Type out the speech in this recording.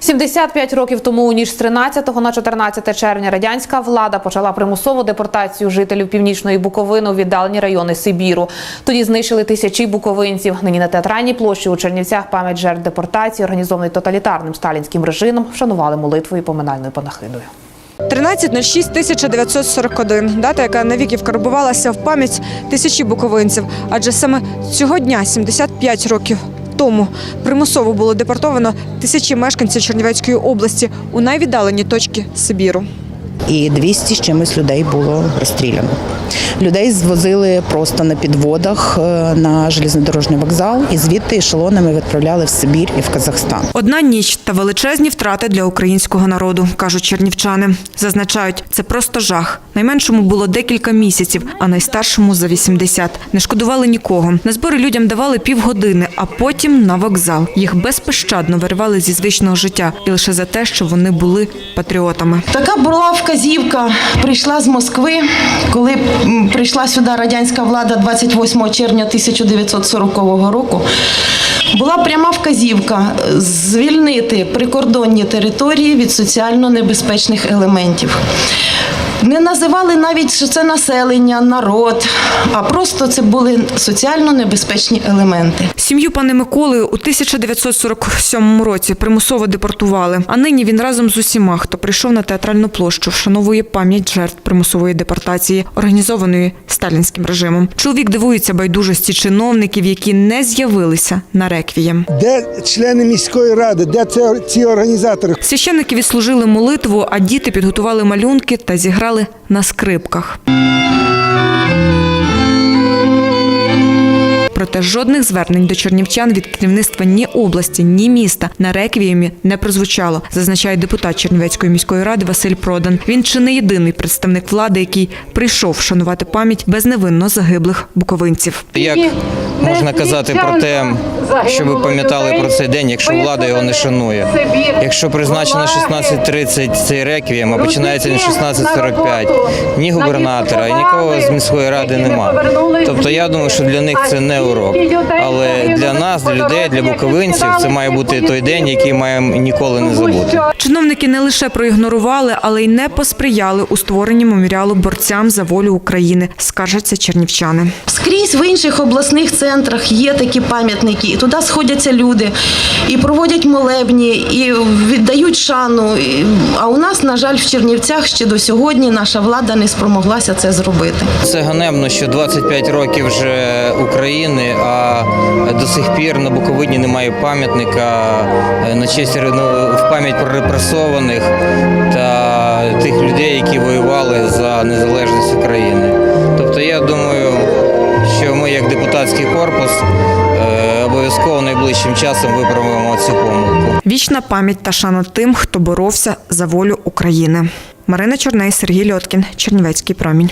75 років тому, ніж з 13 на 14 червня, радянська влада почала примусову депортацію жителів північної Буковини у віддалені райони Сибіру. Тоді знищили тисячі буковинців. Нині на театральній площі у Чернівцях пам'ять жертв депортації, організованої тоталітарним сталінським режимом, вшанували молитвою і поминальною панахидою. 13.06.1941 – дата, яка навіки вкарбувалася в пам'ять тисячі буковинців. Адже саме цього дня, 75 років тому, примусово було депортовано тисячі мешканців Чернівецької області у найвіддалені точки Сибіру. І 200 з чимось людей було розстріляно. Людей звозили просто на підводах е, на железнодорожний вокзал і звідти ешелонами відправляли в Сибір і в Казахстан. Одна ніч та величезні втрати для українського народу, кажуть чернівчани. Зазначають, це просто жах. Найменшому було декілька місяців, а найстаршому за 80. Не шкодували нікого. На збори людям давали півгодини, а потім на вокзал. Їх безпощадно виривали зі звичного життя і лише за те, що вони були патріотами. Така була вказівка. Прийшла з Москви, коли прийшла сюди радянська влада 28 червня 1940 року. Була пряма вказівка звільнити прикордонні території від соціально небезпечних елементів. Не називали навіть, що це населення, народ, а просто це були соціально небезпечні елементи. Сім'ю пани Миколи у 1947 році примусово депортували. А нині він разом з усіма, хто прийшов на театральну площу, вшановує пам'ять жертв примусової депортації, організованої сталінським режимом. Чоловік дивується байдужості чиновників, які не з'явилися на реквієм. Де члени міської ради, де це ці організатори? Священники відслужили молитву, а діти підготували малюнки та зіграли на скрипках. Проте жодних звернень до чернівчан від керівництва ні області, ні міста на реквіємі не прозвучало, зазначає депутат Чернівецької міської ради Василь Продан. Він чи не єдиний представник влади, який прийшов вшанувати пам'ять безневинно загиблих буковинців. Як можна казати про те, що ви пам'ятали про цей день, якщо влада його не шанує? Якщо призначено 16.30 цей реквієм, а починається не 16.45, ні губернатора, і нікого з міської ради нема. Тобто я думаю, що для них це не урок. Але для нас, для людей, для буковинців, це має бути той день, який маємо ніколи не забути. Чиновники не лише проігнорували, але й не посприяли у створенні меморіалу борцям за волю України, скаржаться чернівчани. Скрізь в інших обласних центрах є такі пам'ятники, і туди сходяться люди, і проводять молебні, і віддають шану. А у нас, на жаль, в Чернівцях ще до сьогодні наша влада не спромоглася це зробити. Це ганебно, що 25 років вже України, а до сих пір на Буковині немає пам'ятника е, на честь ну, в пам'ять про репресованих та тих людей, які воювали за незалежність України. Тобто, я думаю, що ми, як депутатський корпус, е, обов'язково найближчим часом виправимо цю помилку. Вічна пам'ять та шана тим, хто боровся за волю України. Марина Чорней, Сергій Льоткін, Чернівецький промінь.